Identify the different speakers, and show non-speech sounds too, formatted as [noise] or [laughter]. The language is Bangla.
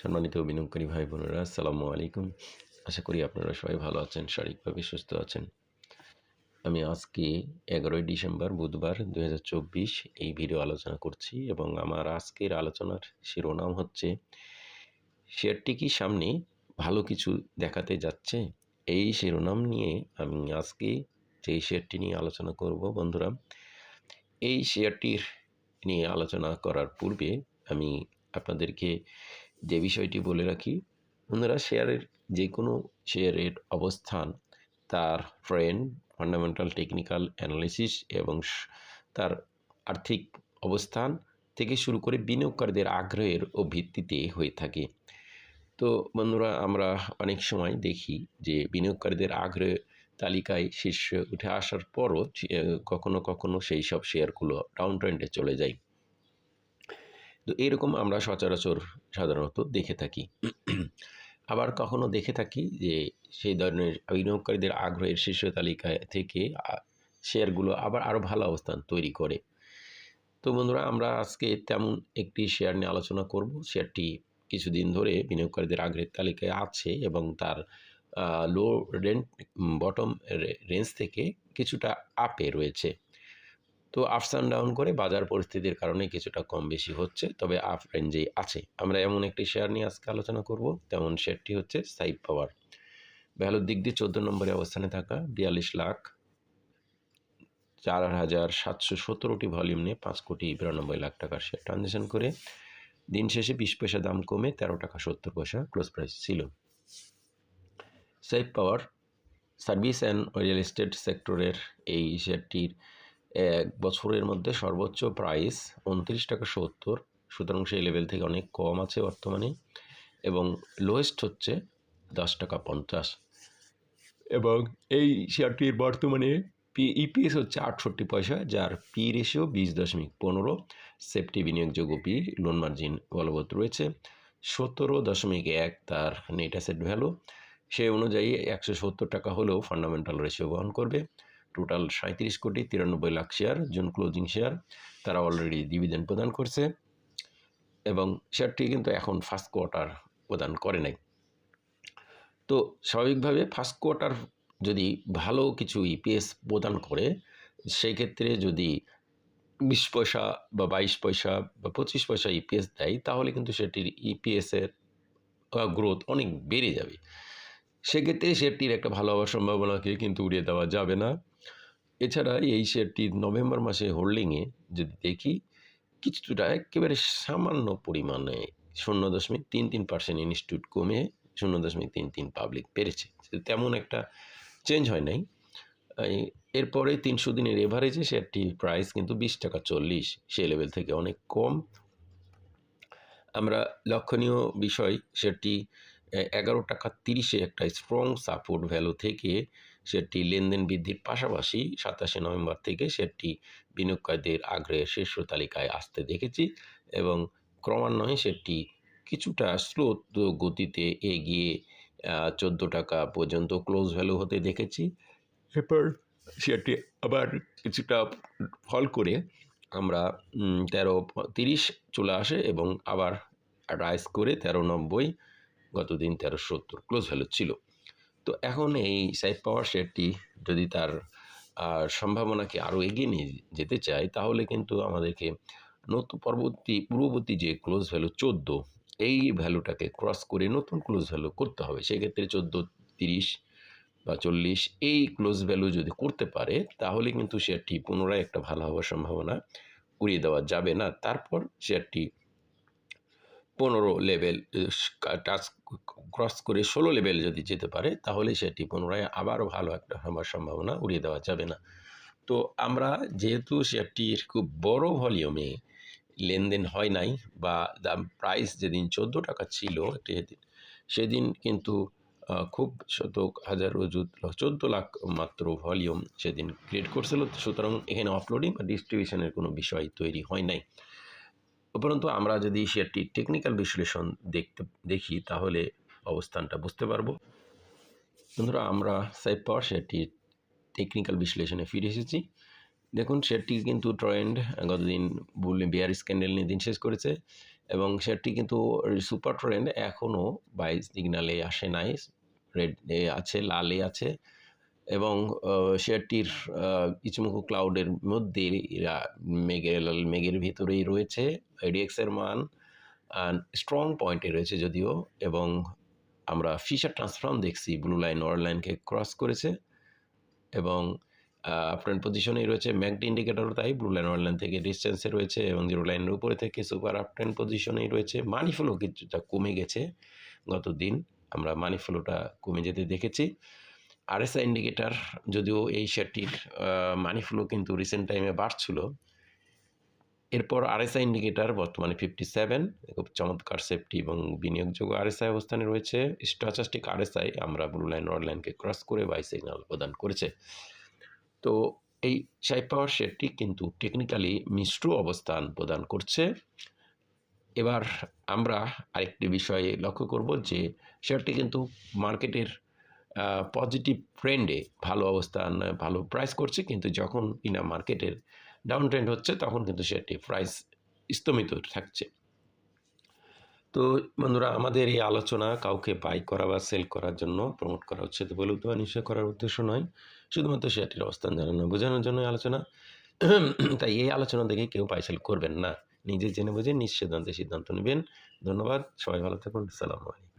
Speaker 1: সম্মানিত বিনিয়োগকারী ভাই বোনেরা, আসসালামু আলাইকুম। আশা করি আপনারা সবাই ভালো আছেন, শারীরিকভাবে সুস্থ আছেন। আমি আজকে এগারোই ডিসেম্বর, বুধবার দু হাজার চব্বিশ এই ভিডিও আলোচনা করছি এবং আমার আজকের আলোচনার শিরোনাম হচ্ছে, শেয়ারটি কি সামনে ভালো কিছু দেখাতে যাচ্ছে? এই শিরোনাম নিয়ে আমি আজকে যেই শেয়ারটি নিয়ে আলোচনা করব বন্ধুরা, এই শেয়ারটির নিয়ে আলোচনা করার পূর্বে আমি আপনাদেরকে যে বিষয়টি বলে রাখি বন্ধুরা শেয়ারের যে কোনো শেয়ারের অবস্থান, তার ট্রেন্ড, ফান্ডামেন্টাল টেকনিক্যাল অ্যানালিসিস এবং তার আর্থিক অবস্থান থেকে শুরু করে বিনিয়োগকারীদের আগ্রহের ও ভিত্তিতে হয়ে থাকে। তো বন্ধুরা, আমরা অনেক সময় দেখি যে বিনিয়োগকারীদের আগ্রহ তালিকায় শীর্ষে উঠে আসার পরও কখনো কখনো সেই সব শেয়ারগুলো ডাউন ট্রেন্ডে চলে যায়। তো এরকম আমরা সচরাচর সাধারণত দেখে থাকি। আবার কখনো দেখে থাকি যে সেই ধরনের বিনিয়োগকারীদের আগ্রহের শীর্ষ তালিকায় থেকে শেয়ারগুলো আবার আরও ভালো অবস্থান তৈরি করে। তো বন্ধুরা, আমরা আজকে তেমন একটি শেয়ার নিয়ে আলোচনা করব। শেয়ারটি কিছুদিন ধরে বিনিয়োগকারীদের আগ্রহের তালিকায় আছে এবং তার লো রেন্ট বটম রেঞ্জ থেকে কিছুটা আপে রয়েছে। তো আপস অ্যান্ড ডাউন করে বাজার পরিস্থিতির কারণে কিছুটা কম বেশি হচ্ছে। তবে আপ রেঞ্জেই আছে। আমরা এমন একটি শেয়ার নিয়ে আজকে আলোচনা করব। তেমন শেয়ারটি হচ্ছে সাইপ পাওয়ার ভ্যালুর দিক দিয়ে চোদ্দ নম্বরে অবস্থানে থাকা বিয়াল্লিশ লাখ চার হাজার সাতশো সতেরোটি ভলিউম নিয়ে পাঁচ কোটি বিরানব্বই লাখ টাকার শেয়ার ট্রানজ্যাকশন করে দিন শেষে বিশ পয়সা দাম কমে তেরো টাকা সত্তর পয়সা ক্লোজ প্রাইস ছিল। Safe power service and real estate সেক্টরের এই শেয়ারটির এক বছরের মধ্যে সর্বোচ্চ প্রাইস উনত্রিশ টাকা সত্তর। সুতরাং সেই লেভেল থেকে অনেক কম আছে বর্তমানে এবং লোয়েস্ট হচ্ছে দশ টাকা পঞ্চাশ। এবং এই শেয়ারটির বর্তমানে পি ইপিএস হচ্ছে আটষট্টি পয়সা, যার পি রেশিও বিশ দশমিক পনেরো। সেফটি বিনিয়োগযোগ্য পি লোন মার্জিন বলবৎ রয়েছে। সতেরো দশমিক এক তার নেট অ্যাসেট ভ্যালু সেই অনুযায়ী একশো সত্তর টাকা হলেও ফান্ডামেন্টাল রেশিও বহন করবে। টোটাল সাঁত্রিশ কোটি তিরানব্বই lakh share, June closing share, তারা অলরেডি ডিভিডেন্ড প্রদান করছে এবং শেয়ারটি কিন্তু এখন ফার্স্ট কোয়ার্টার প্রদান করে নাই। তো স্বাভাবিকভাবে ফার্স্ট কোয়ার্টার যদি ভালো কিছু ইপিএস প্রদান করে, সেই ক্ষেত্রে যদি বিশ পয়সা বা বাইশ পয়সা বা পঁচিশ পয়সা ইপিএস দেয়, তাহলে কিন্তু সেটির ইপিএসের গ্রোথ অনেক বেড়ে যাবে। সেক্ষেত্রে শেয়ারটির একটা ভালো হওয়ার সম্ভাবনাকে কিন্তু উড়িয়ে দেওয়া যাবে না। এছাড়া এই শেয়ারটি নভেম্বর মাসে হোল্ডিংয়ে যদি দেখি, কিছুটা একেবারে সামান্য পরিমাণে শূন্য দশমিক তিন তিন পার্সেন্ট ইনস্টিটিউট কমে শূন্য দশমিক তিন তিন পাবলিক পেরেছে তেমন একটা চেঞ্জ হয় নাই। এরপরে তিনশো দিনের এভারেজে শেয়ারটির প্রাইস কিন্তু বিশ টাকা চল্লিশ, সেই লেভেল থেকে অনেক কম। আমরা লক্ষণীয় বিষয় সেটি এগারো টাকা তিরিশে একটা স্ট্রং সাপোর্ট ভ্যালু থেকে সেটি লেনদেন বৃদ্ধির পাশাপাশি সাতাশে নভেম্বর থেকে সেটি বিনিয়োগকারীদের আগ্রহের শীর্ষ তালিকায় আসতে দেখেছি এবং ক্রমান্বয়ে সেটি কিছুটা স্লো গতিতে এগিয়ে চোদ্দ টাকা পর্যন্ত ক্লোজ ভ্যালু হতে দেখেছি। এরপর সেটি আবার কিছুটা ফল করে আমরা তেরো তিরিশ চলে আসে এবং আবার রাইজ করে তেরো নব্বই, গতদিন তেরো সত্তর ক্লোজ ভ্যালু ছিল। তো এখন এই সাইড পাওয়ার শেয়ারটি যদি তার সম্ভাবনাকে আরও এগিয়ে নিয়ে যেতে চায়, তাহলে কিন্তু আমাদেরকে নতুন পরবর্তী, পূর্ববর্তী যে ক্লোজ ভ্যালু চোদ্দ, এই ভ্যালুটাকে ক্রস করে নতুন ক্লোজ ভ্যালু করতে হবে। সেক্ষেত্রে চোদ্দ, তিরিশ বা চল্লিশ এই ক্লোজ ভ্যালু যদি করতে পারে, তাহলে কিন্তু শেয়ারটি পুনরায় একটা ভালো হওয়ার সম্ভাবনা উড়িয়ে দেওয়া যাবে না। তারপর শেয়ারটি পনেরো লেভেল টাচ ক্রস করে ষোলো লেভেল যদি যেতে পারে, তাহলে সেটি পুনরায় আবারও ভালো একটা হওয়ার সম্ভাবনা উড়িয়ে দেওয়া যাবে না। তো আমরা যেহেতু শেয়ারটির খুব বড় ভলিউমে লেনদেন হয় নাই বা দাম প্রাইস যেদিন চোদ্দ টাকা ছিল সেদিন কিন্তু খুব শত হাজার রজুদ চোদ্দ লাখ মাত্র ভলিউম সেদিন ক্রিয়েট করছিল। সুতরাং এখানে অফলোডিং বা ডিস্ট্রিবিউশনের কোনো বিষয় তৈরি হয় নাই। উপরন্তু আমরা যদি শেয়ারটির টেকনিক্যাল বিশ্লেষণ দেখতে, দেখি, তাহলে অবস্থানটা বুঝতে পারব। বন্ধুরা আমরা সাইড পাওয়ার শেয়ারটির টেকনিক্যাল বিশ্লেষণে ফিরে এসেছি। দেখুন শেয়ারটি কিন্তু ট্রেন্ড গতদিন বললে বিয়ার স্ক্যান্ডেল নিয়ে দিন শেষ করেছে এবং শেয়ারটি কিন্তু সুপার ট্রেন্ড এখনও বাই সিগনালে আসে নাই রেড এ আছে লালে আছে এবং শেয়ারটির আহ, ক্লাউডের মধ্যে মেঘের মেঘের ভিতরেই রয়েছে এডিএক্সের মান স্ট্রং পয়েন্টে রয়েছে যদিও এবং আমরা ফিশার ট্রান্সফর্ম দেখছি ব্লু লাইন অর লাইনকে ক্রস করেছে এবং আপনার পজিশনেই রয়েছে ম্যাকড ইন্ডিকেটরও তাই ব্লু লাইন লাইন থেকে ডিস্টেন্সে রয়েছে এবং জিরো লাইনের উপরে থেকে সুপার আপটেন পজিশনেই রয়েছে। মানি ফ্লো কিছুটা কমে গেছে গত দিন আমরা মানি ফ্লোটা কমে যেতে দেখেছি। আরএসআই ইন্ডিকেটার যদিও এই শেয়ারটির মানি ফ্লো কিন্তু রিসেন্ট টাইমে বাড়ছিল এরপর আরএসআই ইন্ডিকেটার বর্তমানে ফিফটি সেভেন খুব চমৎকার সেফটি এবং বিনিয়োগযোগ্য আরএসআই অবস্থানে রয়েছে। স্ট্যাচাস্টিক আরএসআই আমরা ব্লু লাইন অর লাইনকে ক্রস করে বাই সিগন্যাল প্রদান করেছে। তো এই চাই পাওয়ার শেয়ারটি কিন্তু টেকনিক্যালি মিশ্র অবস্থান প্রদান করছে। এবার আমরা আরেকটি বিষয়ে লক্ষ্য করব যে শেয়ারটি কিন্তু মার্কেটের পজিটিভ ট্রেন্ডে ভালো অবস্থান, ভালো প্রাইস করছে। কিন্তু যখন কিনা মার্কেটের ডাউন ট্রেন্ড হচ্ছে, তখন কিন্তু শেয়ারটি প্রাইস স্তমিত থাকছে। তো বন্ধুরা, আমাদের এই আলোচনা কাউকে বাই করা বা সেল করার জন্য প্রমোট করা হচ্ছে তো বলে বা নিশ্চয় করার উদ্দেশ্য নয়, শুধুমাত্র শেয়ারটির অবস্থান জানানো, বোঝানোর জন্য আলোচনা। [clears throat] তাই এই আলোচনা দেখে কেউ বাই সেল করবেন না। নিজে জেনে বুঝে নিজ সিদ্ধান্তে সিদ্ধান্ত নেবেন। ধন্যবাদ, সবাই ভালো থাকুন সালাম আলাইকুম।